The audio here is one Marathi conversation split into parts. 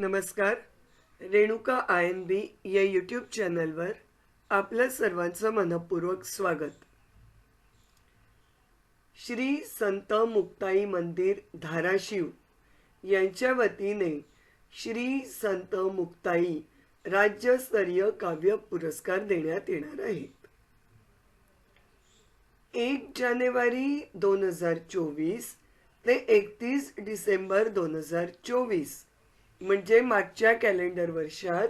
नमस्कार रेणुका आय एन बी या यूट्यूब चॅनलवर आपलं सर्वांचं मनपूर्वक स्वागत. श्री संत मुक्ताई मंदिर धाराशिव यांच्या वतीने श्री संत मुक्ताई राज्यस्तरीय काव्य पुरस्कार देण्यात येणार आहेत. एक जानेवारी दोन हजार चोवीस ते एकतीस डिसेंबर दोन हजार चोवीस म्हणजे मागच्या कॅलेंडर वर्षात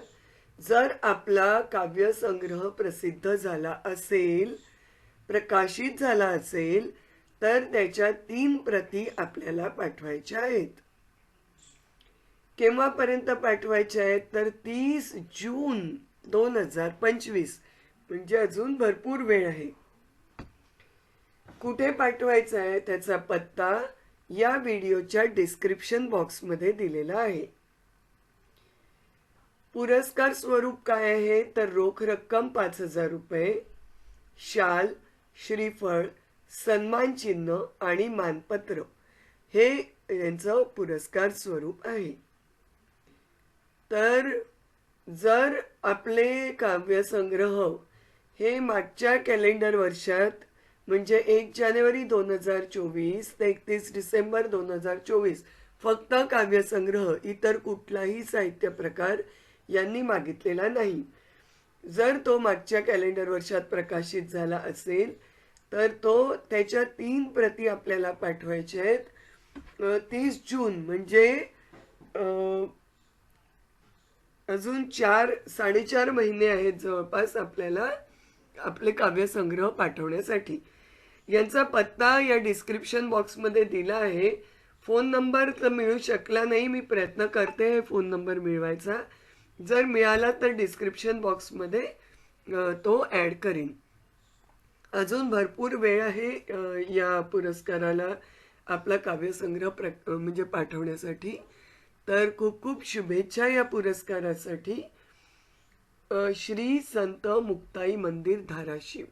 जर आपला काव्यसंग्रह प्रसिद्ध झाला असेल प्रकाशित झाला असेल तर त्याच्या तीन प्रती आपल्याला पाठवायच्या आहेत. केव्हापर्यंत पाठवायच्या आहेत? तर तीस जून दोन हजार पंचवीस म्हणजे अजून भरपूर वेळ आहे. कुठे पाठवायचा आहे? त्याचा पत्ता या व्हिडिओच्या डिस्क्रिप्शन बॉक्समध्ये दिलेला आहे. पुरस्कार स्वरूप काय आहे? तर रोख रक्कम पाच हजार रुपये शाल श्रीफळ सन्मान चिन्ह आणि मानपत्र. हे यांचं पुरस्कार स्वरूप आहे. तर जर आपले काव्यसंग्रह हे मागच्या कॅलेंडर वर्षात म्हणजे एक जानेवारी दोन हजार चोवीस ते एकतीस डिसेंबर दोन हजार चोवीस फक्त काव्यसंग्रह इतर कुठलाही साहित्य प्रकार यांनी मागितलेला नाही. जर तो मागच्या कॅलेंडर वर्षात प्रकाशित झाला असेल तर तो त्याच्या तीन प्रती आपल्याला पाठवायच्या आहेत. तीस जून म्हणजे अजून चार साडेचार महिने आहेत जवळपास आपल्याला आपले काव्यसंग्रह पाठवण्यासाठी. यांचा पत्ता या डिस्क्रिप्शन बॉक्समध्ये दिला आहे. फोन नंबर तर मिळू शकला नाही मी प्रयत्न करते हे फोन नंबर मिळवायचा. जर मिळाला तर डिस्क्रिप्शन बॉक्समध्ये तो ॲड करीन. अजून भरपूर वेळ आहे या पुरस्काराला आपला काव्यसंग्रह प्र म्हणजे पाठवण्यासाठी. तर खूप खूप शुभेच्छा या पुरस्कारासाठी. श्री संत मुक्ताई मंदिर धाराशिव.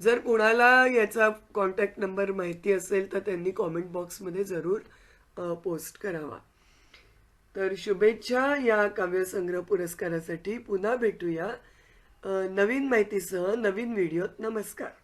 जर कोणाला याचा कॉन्टॅक्ट नंबर माहिती असेल तर त्यांनी कॉमेंट बॉक्समध्ये जरूर पोस्ट करावा. तर शुभेच्छा या काव्यसंग्रह पुरस्कारासाठी पुन्हा भेटूया. नवीन माहितीसह नवीन व्हिडिओत. नमस्कार.